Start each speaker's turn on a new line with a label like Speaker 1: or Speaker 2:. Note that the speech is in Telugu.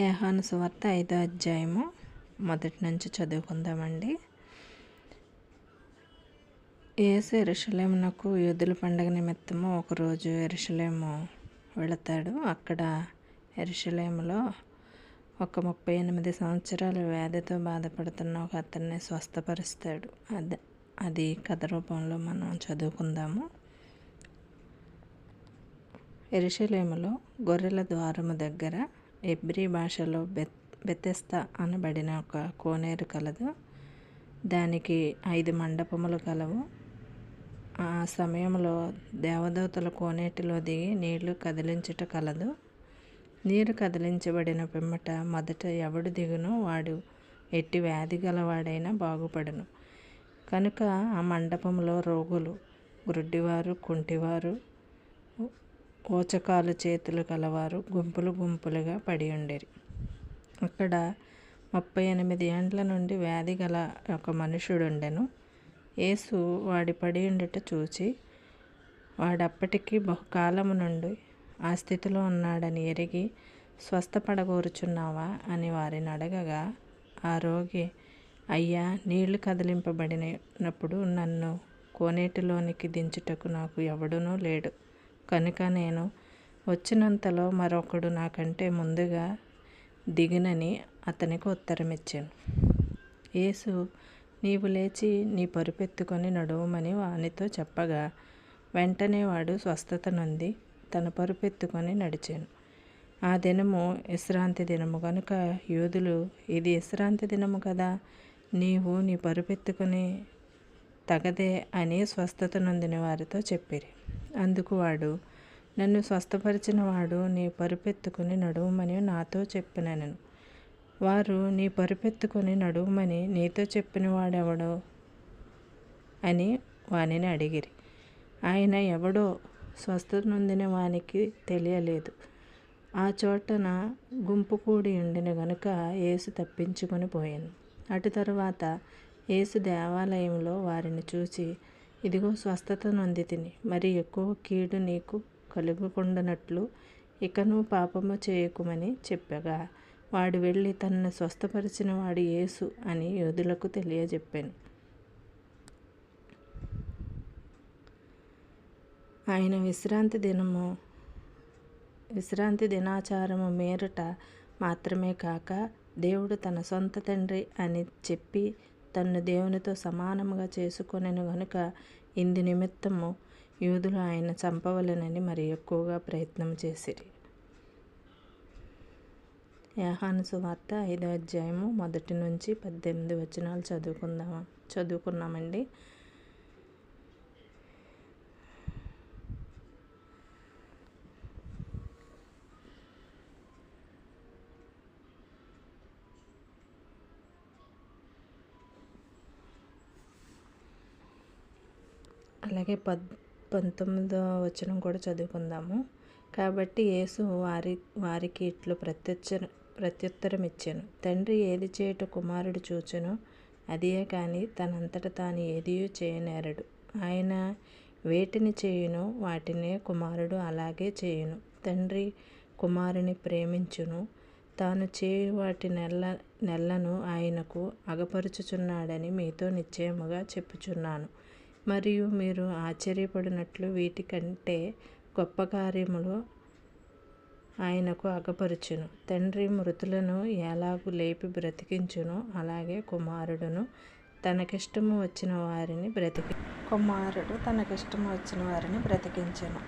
Speaker 1: యాహాను సువార్త ఐదో అధ్యాయము మొదటి నుంచి చదువుకుందామండి. ఏసు ఎరుషలేమునకు యూదుల పండగ నిమిత్తము ఒకరోజు ఎరుషలేము వెళతాడు. అక్కడ ఎరుషలేములో ఒక ముప్పై ఎనిమిది సంవత్సరాల వ్యాధితో బాధపడుతున్న ఒక అతన్ని స్వస్థపరుస్తాడు. అది అది కథ రూపంలో మనం చదువుకుందాము. ఎరుషలేములో గొర్రెల ద్వారము దగ్గర ఎబ్రి భాషలో బెత్ బెతెస్తా అనబడిన ఒక కోనేరు కలదు. దానికి ఐదు మండపములు కలవు. ఆ సమయంలో దేవదూతల కోనేటిలో దిగి నీళ్ళు కదిలించుట కలదు. నీరు కదిలించబడిన పిమ్మట మొదట ఎవడు దిగునో వాడు ఎట్టి వ్యాధి గలవాడైనా బాగుపడును. కనుక ఆ మండపంలో రోగులు గురుడ్డివారు కుంటివారు ఓచకాలు చేతులు కలవారు గుంపులు గుంపులుగా పడి ఉండేరి. అక్కడ ముప్పై ఎనిమిది ఏండ్ల నుండి వ్యాధి గల ఒక మనుషుడుండెను. యేసు వాడి పడి ఉండుట చూచి వాడప్పటికీ బహుకాలము నుండి ఆ స్థితిలో ఉన్నాడని ఎరిగి స్వస్థపడగోరుచున్నావా? అని వారిని అడగగా ఆ రోగి అయ్యా నీళ్ళు కదిలింపబడినప్పుడు నన్ను కోనేటిలోనికి దించుటకు నాకు ఎవడునూ లేడు. కనుక నేను వచ్చినంతలో మరొకడు నాకంటే ముందుగా దిగినని అతనికి ఉత్తరం ఇచ్చాను యేసు నీవు లేచి నీ పరుపెత్తుకొని నడువమని వానితో చెప్పగా వెంటనే వాడు స్వస్థత నుండి తన పరుపెత్తుకొని నడిచాను. ఆ దినము విశ్రాంతి దినము. కనుక యూదులు ఇది విశ్రాంతి దినము కదా నీవు నీ పరుపెత్తుకొని తగదే అని స్వస్థత నొందిన వారితో చెప్పిరి. అందుకు వాడు నన్ను స్వస్థపరిచిన వాడు నీ పరుపెత్తుకుని నడువమని నాతో చెప్పినను. వారు నీ పరుపెత్తుకొని నడువమని నీతో చెప్పిన వాడెవడో అని వానిని అడిగిరి. ఆయన ఎవడో స్వస్థత నొందిన వానికి తెలియలేదు. ఆ చోటన గుంపు కూడి ఉండిన గనుక యేసు తప్పించుకొని పోయాను. అటు తరువాత యేసు దేవాలయంలో వారిని చూసి ఇదిగో స్వస్థత నొంది తిని మరి ఎక్కువ కీడు నీకు కలుగుకుండనట్లు ఇకను పాపము చేయకుమని చెప్పగా వాడు వెళ్ళి తనను స్వస్థపరిచిన వాడు యేసు అని యోధులకు తెలియజెప్పాను. ఆయన విశ్రాంతి దినము విశ్రాంతి దినాచారము మేరట మాత్రమే కాక దేవుడు తన సొంత తండ్రి అని చెప్పి తన్ను దేవునితో సమానముగా చేసుకొనెను గనుక ఇందు నిమిత్తము యూదులు ఆయన చంపవలెనని మరి ఎక్కువగా ప్రయత్నం చేసిరి. యాహాను సువార్త ఐదో అధ్యాయము మొదటి నుంచి పద్దెనిమిది వచనాలు చదువుకుందామా చదువుకున్నామండి. అలాగే పద్ పంతొమ్మిదో వచనం కూడా చదువుకుందాము. కాబట్టి యేసు వారి వారికి ఇట్లు ప్రత్యుచ్చ ప్రత్యుత్తరం ఇచ్చాను తండ్రి ఏది చేయుట కుమారుడు చూచెనో అదియే కానీ తనంతట తాను ఏదియూ చేయనేరడు. ఆయన వేటిని చేయును వాటినే కుమారుడు అలాగే చేయును. తండ్రి కుమారుని ప్రేమించును. తాను చేయు వాటి నెల్ల నెలను ఆయనకు అగపరుచుచున్నాడని మీతో నిశ్చయముగా చెప్పుచున్నాను. మరియు మీరు ఆశ్చర్యపడినట్లు వీటికంటే గొప్ప కార్యములు ఆయనకు అగపరుచును. తండ్రి మృతులను ఎలాగు లేపి బ్రతికించును? అలాగే కుమారుడును తనకిష్టము వచ్చిన వారిని బ్రతికి కుమారుడు తనకిష్టము వచ్చిన వారిని బ్రతికించను.